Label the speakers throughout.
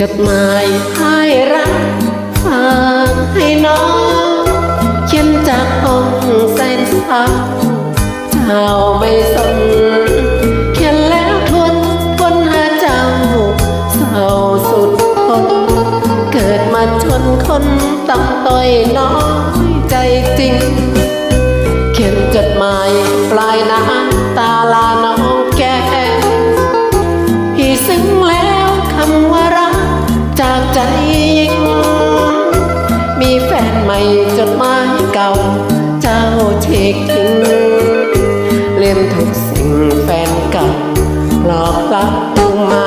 Speaker 1: จดหมายให้รักฝากให้น้อง เขียนจากห้องแสนเศร้าเจ้าไม่สนเขียนแล้วทวนคนหาเจ้าเศร้าสุดทนเกิดมาชนคนต่ำต้อยน้อยใจจริง เขียนจดหมายปลายน้ำตาลา ง มีแฟนใหม่จดหมายเก่า เจ้าเช็คทิ้งเล่มทุกสิ่งแฟนเก่าหลอกลับมา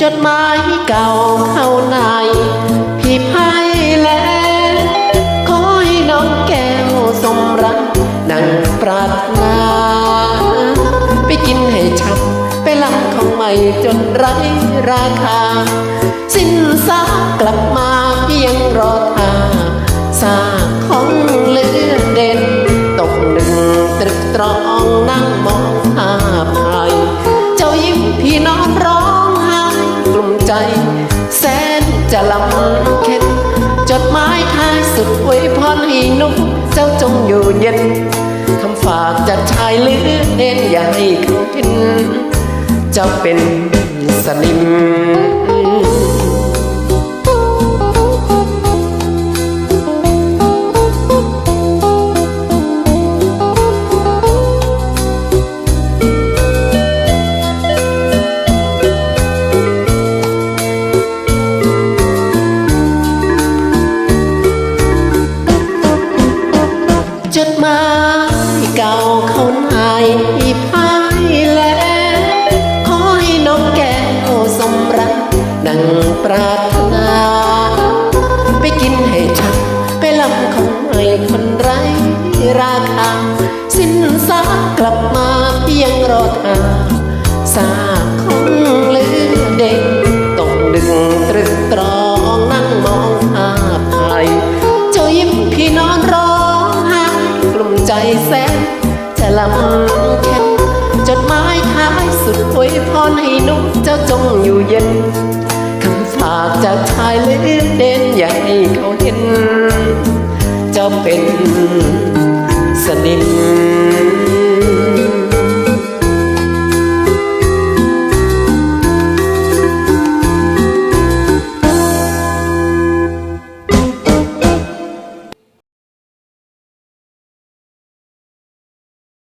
Speaker 1: จดหมายเก่าเข้าในพี่พายแล้วขอให้น้องแก้วสมรัก ดังปรารถนา ไปกินให้ชับ ไปลำของใหม่จนไร้ราคา สิ้นซากกลับมาเพียงรอทาซากของเลือเด่น ตกหนึ่งตรึกตรองนั่งมองภาพไทยเจ้ายิ้มพี่น้อนร้องไห้กลุ่มใจ แสนจะลำเค็นจดหมายท้ายสุดอวยพรให้นุ่มเจ้าจงอยู่เย็นคำฝากจากชายเลือเด่นอย่าให้เขาเห็น เจ้าเป็นสนิมจดหมายเก่าเขานายพา ปรารถนา ไปกินให้ชักไปลำของไอ้คนไร้ราคา สิ้นซากกลับมาเพียงรอทางซากของเลือเด็กตกดึงตรึกตรองนั่งมองภาพไทยเจ้ายิ้มพี่นอนร้องไห้กลุ่มใจแสนจะลำเค็นจดหมายท้ายสุดอวยพรให้นุ่มเจ้าจงอยู่เย็นากชายเล่นเด่นอย่าให้เขาเห็น เจ้าเป็นสนิม